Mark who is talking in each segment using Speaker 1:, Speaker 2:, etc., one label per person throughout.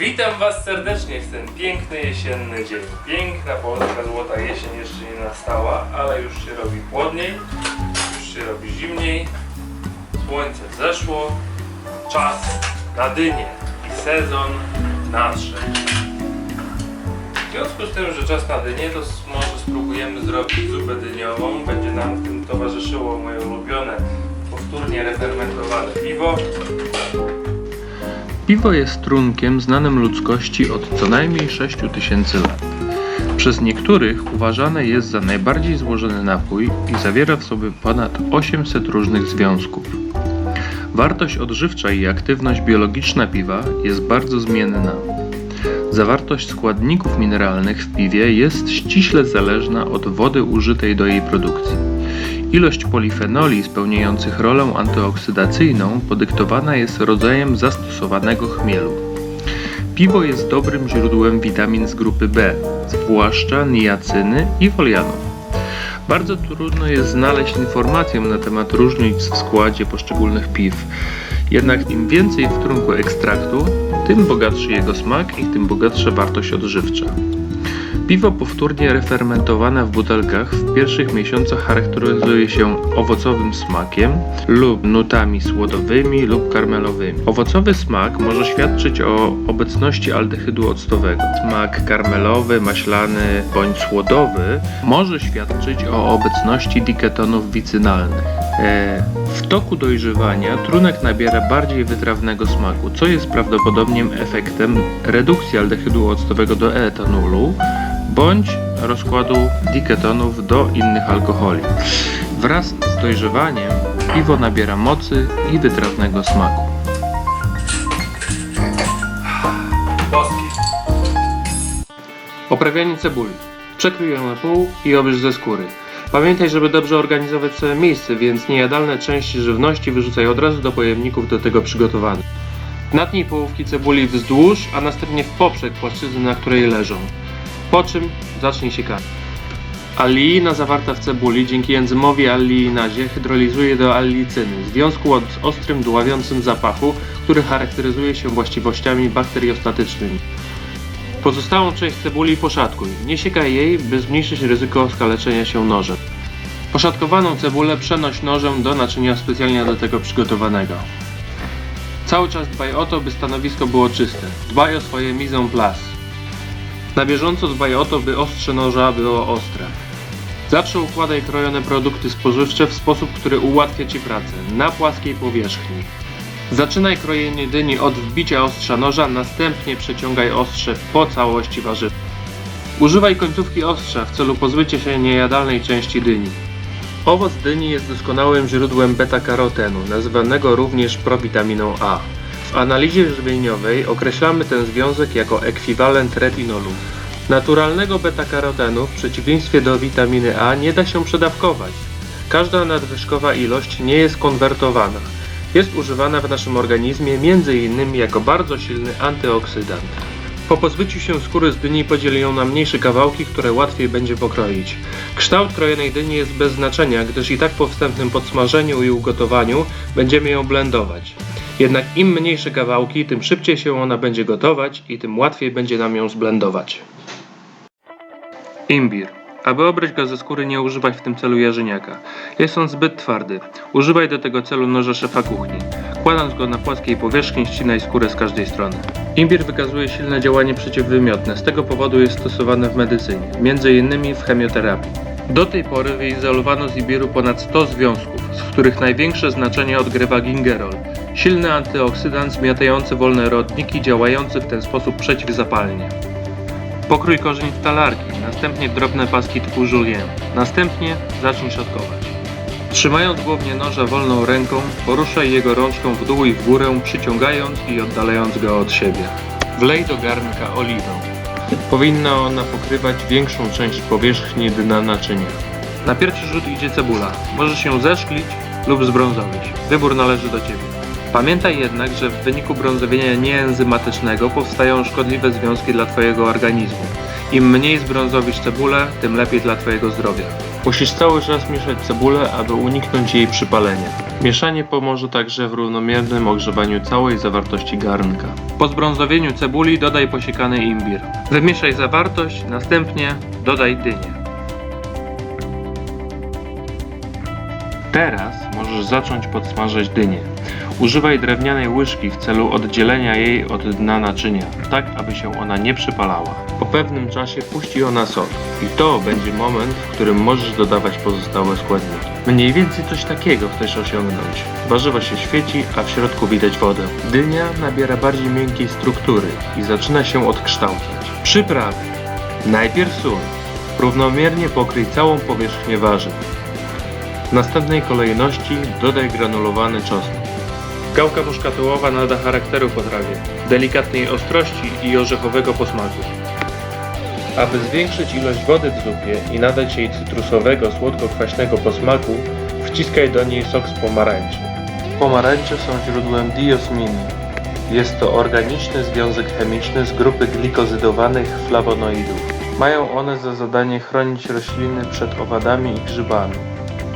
Speaker 1: Witam Was serdecznie w ten piękny jesienny dzień. Piękna polska złota jesień jeszcze nie nastała, ale już się robi chłodniej, już się robi zimniej, słońce zeszło, czas na dynię i sezon nadszedł. W związku z tym, że czas na dynię, to może spróbujemy zrobić zupę dyniową. Będzie nam w tym towarzyszyło moje ulubione, powtórnie refermentowane piwo.
Speaker 2: Piwo jest trunkiem znanym ludzkości od co najmniej 6000 lat. Przez niektórych uważane jest za najbardziej złożony napój i zawiera w sobie ponad 800 różnych związków. Wartość odżywcza i aktywność biologiczna piwa jest bardzo zmienna. Zawartość składników mineralnych w piwie jest ściśle zależna od wody użytej do jej produkcji. Ilość polifenoli spełniających rolę antyoksydacyjną podyktowana jest rodzajem zastosowanego chmielu. Piwo jest dobrym źródłem witamin z grupy B, zwłaszcza niacyny i folianów. Bardzo trudno jest znaleźć informację na temat różnic w składzie poszczególnych piw. Jednak im więcej w trunku ekstraktu, tym bogatszy jego smak i tym bogatsza wartość odżywcza. Piwo powtórnie refermentowane w butelkach w pierwszych miesiącach charakteryzuje się owocowym smakiem lub nutami słodowymi lub karmelowymi. Owocowy smak może świadczyć o obecności aldehydu octowego. Smak karmelowy, maślany bądź słodowy może świadczyć o obecności diketonów wicynalnych. E, W toku dojrzewania trunek nabiera bardziej wytrawnego smaku, co jest prawdopodobnie efektem redukcji aldehydu octowego do etanolu bądź rozkładu diketonów do innych alkoholi. Wraz z dojrzewaniem piwo nabiera mocy i wytrawnego smaku.
Speaker 1: Boskie.
Speaker 2: Oprawianie cebuli. Przekrój ją na pół i obierz ze skóry. Pamiętaj, żeby dobrze organizować sobie miejsce, więc niejadalne części żywności wyrzucaj od razu do pojemników do tego przygotowanych. Natnij połówki cebuli wzdłuż, a następnie w poprzek płaszczyzny, na której leżą. Po czym zacznij siekanie. Alliina zawarta w cebuli dzięki enzymowi alliinazie hydrolizuje do allicyny, związku o ostrym, dławiącym zapachu, który charakteryzuje się właściwościami bakteriostatycznymi. Pozostałą część cebuli poszatkuj. Nie siekaj jej, by zmniejszyć ryzyko skaleczenia się nożem. Poszatkowaną cebulę przenoś nożem do naczynia specjalnie do tego przygotowanego. Cały czas dbaj o to, by stanowisko było czyste. Dbaj o swoje mise en place. Na bieżąco dbaj o to, by ostrze noża było ostre. Zawsze układaj krojone produkty spożywcze w sposób, który ułatwia Ci pracę, na płaskiej powierzchni. Zaczynaj krojenie dyni od wbicia ostrza noża, następnie przeciągaj ostrze po całości warzyw. Używaj końcówki ostrza w celu pozbycia się niejadalnej części dyni. Owoc dyni jest doskonałym źródłem beta-karotenu, nazywanego również prowitaminą A. W analizie żywieniowej określamy ten związek jako ekwiwalent retinolu. Naturalnego beta-karotenu w przeciwieństwie do witaminy A nie da się przedawkować. Każda nadwyżkowa ilość nie jest konwertowana. Jest używana w naszym organizmie m.in. jako bardzo silny antyoksydant. Po pozbyciu się skóry z dyni podziel ją na mniejsze kawałki, które łatwiej będzie pokroić. Kształt krojonej dyni jest bez znaczenia, gdyż i tak po wstępnym podsmażeniu i ugotowaniu będziemy ją blendować. Jednak im mniejsze kawałki, tym szybciej się ona będzie gotować i tym łatwiej będzie nam ją zblendować. Imbir. Aby obrać go ze skóry nie używaj w tym celu jarzyniaka. Jest on zbyt twardy. Używaj do tego celu noża szefa kuchni. Kładąc go na płaskiej powierzchni ścinaj skórę z każdej strony. Imbir wykazuje silne działanie przeciwwymiotne, z tego powodu jest stosowany w medycynie, m.in. w chemioterapii. Do tej pory wyizolowano z imbiru ponad 100 związków, z których największe znaczenie odgrywa gingerol, silny antyoksydant zmiatający wolne rodniki działający w ten sposób przeciwzapalnie. Pokrój korzeń w talarki, następnie drobne paski typu julien. Następnie zacznij szatkować. Trzymając głownie noża wolną ręką, poruszaj jego rączką w dół i w górę, przyciągając i oddalając go od siebie. Wlej do garnka oliwę. Powinna ona pokrywać większą część powierzchni dna naczynia. Na pierwszy rzut idzie cebula. Może się zeszklić lub zbrązowić. Wybór należy do Ciebie. Pamiętaj jednak, że w wyniku brązowienia nieenzymatycznego powstają szkodliwe związki dla Twojego organizmu. Im mniej zbrązowisz cebulę, tym lepiej dla Twojego zdrowia. Musisz cały czas mieszać cebulę, aby uniknąć jej przypalenia. Mieszanie pomoże także w równomiernym ogrzewaniu całej zawartości garnka. Po zbrązowieniu cebuli dodaj posiekany imbir. Wymieszaj zawartość, następnie dodaj dynię. Teraz możesz zacząć podsmażać dynię. Używaj drewnianej łyżki w celu oddzielenia jej od dna naczynia, tak aby się ona nie przypalała. Po pewnym czasie puści ona sok i to będzie moment, w którym możesz dodawać pozostałe składniki. Mniej więcej coś takiego chcesz osiągnąć. Warzywo się świeci, a w środku widać wodę. Dynia nabiera bardziej miękkiej struktury i zaczyna się odkształcać. Przyprawy. Najpierw sól. Równomiernie pokryj całą powierzchnię warzyw. W następnej kolejności dodaj granulowany czosnek. Gałka muszkatołowa nada charakteru potrawie, delikatnej ostrości i orzechowego posmaku. Aby zwiększyć ilość wody w zupie i nadać jej cytrusowego, słodko-kwaśnego posmaku, wciskaj do niej sok z pomarańczy. Pomarańcze są źródłem diosminy. Jest to organiczny związek chemiczny z grupy glikozydowanych flawonoidów. Mają one za zadanie chronić rośliny przed owadami i grzybami.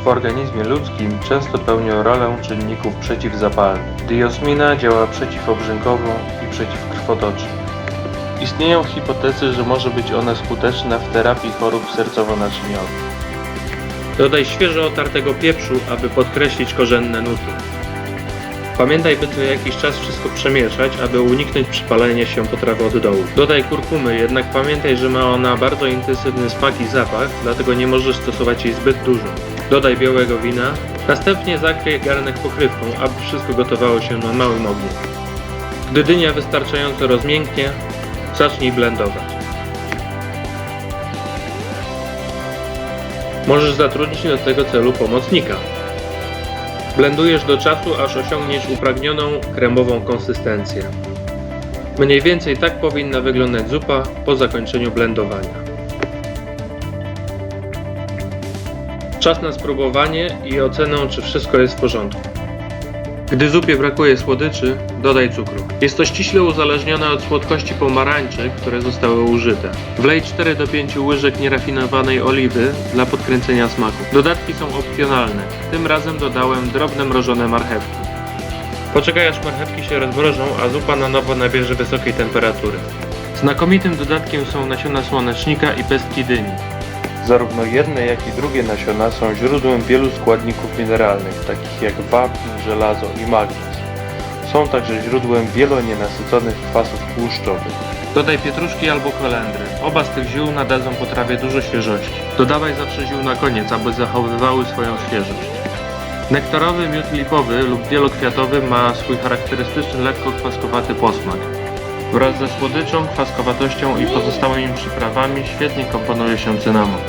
Speaker 2: W organizmie ludzkim często pełnią rolę czynników przeciwzapalnych. Diosmina działa przeciwobrzękowo i przeciwkrwotocznie. Istnieją hipotezy, że może być ona skuteczna w terapii chorób sercowo-naczyniowych. Dodaj świeżo otartego pieprzu, aby podkreślić korzenne nuty. Pamiętaj, by co jakiś czas wszystko przemieszać, aby uniknąć przypalenia się potrawy od dołu. Dodaj kurkumy, jednak pamiętaj, że ma ona bardzo intensywny smak i zapach, dlatego nie możesz stosować jej zbyt dużo. Dodaj białego wina, następnie zakryj garnek pokrywką, aby wszystko gotowało się na małym ogniu. Gdy dynia wystarczająco rozmięknie, zacznij blendować. Możesz zatrudnić do tego celu pomocnika. Blendujesz do czasu, aż osiągniesz upragnioną kremową konsystencję. Mniej więcej tak powinna wyglądać zupa po zakończeniu blendowania. Czas na spróbowanie i ocenę, czy wszystko jest w porządku. Gdy zupie brakuje słodyczy, dodaj cukru. Jest to ściśle uzależnione od słodkości pomarańczy, które zostały użyte. Wlej 4 do 5 łyżek nierafinowanej oliwy dla podkręcenia smaku. Dodatki są opcjonalne. Tym razem dodałem drobne mrożone marchewki. Poczekaj aż marchewki się rozmrożą, a zupa na nowo nabierze wysokiej temperatury. Znakomitym dodatkiem są nasiona słonecznika i pestki dyni. Zarówno jedne, jak i drugie nasiona są źródłem wielu składników mineralnych, takich jak wapń, żelazo i magnez. Są także źródłem wielonienasyconych kwasów tłuszczowych. Dodaj pietruszki albo kolendry. Oba z tych ziół nadadzą potrawie dużo świeżości. Dodawaj zawsze ziół na koniec, aby zachowywały swoją świeżość. Nektarowy miód lipowy lub wielokwiatowy ma swój charakterystyczny lekko kwaskowaty posmak. Wraz ze słodyczą, kwaskowatością i pozostałymi przyprawami świetnie komponuje się cynamon.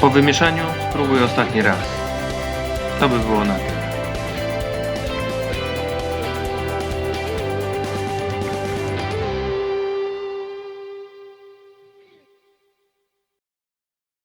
Speaker 2: Po wymieszaniu spróbuj ostatni raz. To by było na tyle.